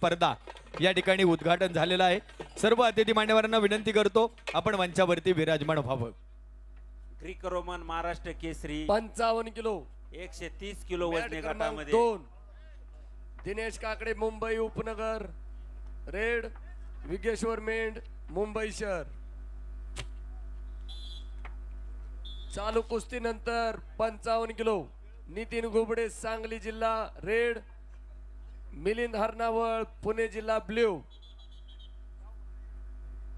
स्पर्धा या ठिकाणी उद्घाटन झालेलं आहे. सर्व अतिथी मान्यवरांना विनंती करतो आपण मंचावरती विराजमान व्हावं. ग्रीक रोमन महाराष्ट्र केसरी पंचावन्न किलो. एकशे तीस किलो मॅट वजनी क्रमांक गटामध्ये. दोन. दिनेश काकडे मुंबई उपनगर. रेड विघेश्वर मेंढ मुंबई शहर. चालू कुस्ती नंतर पंचावन्न किलो. नितीन घुबडे सांगली जिल्हा रेड मिलिंद हरणावळ पुणे जिल्हा blue.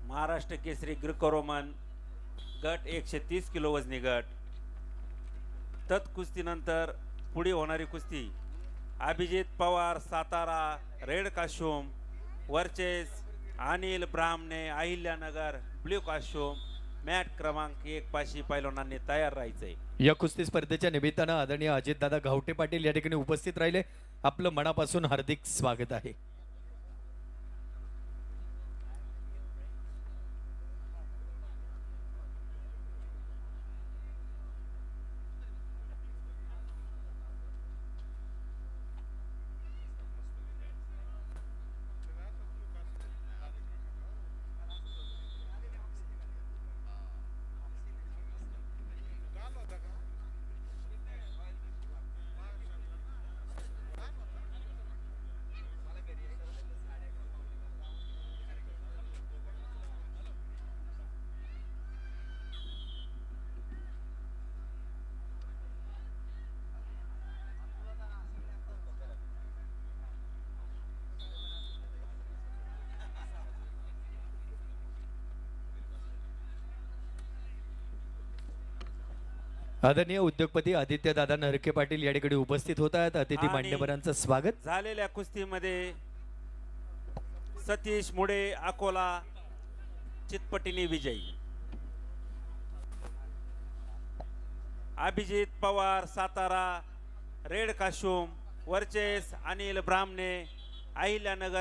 Maharashtra Kesari Greek Roman गट एकशे तीस किलो वजनी गट. तत्कुस्तीनंतर पुढे होणारी कुस्ती Abhijit Pawar Satara red costume versus Anil Brahmane Ahilyanagar blue काश्युम mat क्रमांक एक पाशी पैलवानांनी तयार राहायचंय. या कुस्ती स्पर्धेच्या निमित्तानं आदरणीय अजितदादा गावटे पाटील या ठिकाणी उपस्थित राहिले. आपलं मनापासून हार्दिक स्वागत आहे. आदरणीय उद्योगपती आदित्य दादा नरके पाटील या ठिकाणी उपस्थित होत आहेत अतिथी आणि- मान्यवरांचं स्वागत. झालेल्या कुस्तीमध्ये सतीश मुडे अकोला चितपटीने विजयी. Abhijit Pawar Satara red costume versus Anil Brahmane Ahilyanagar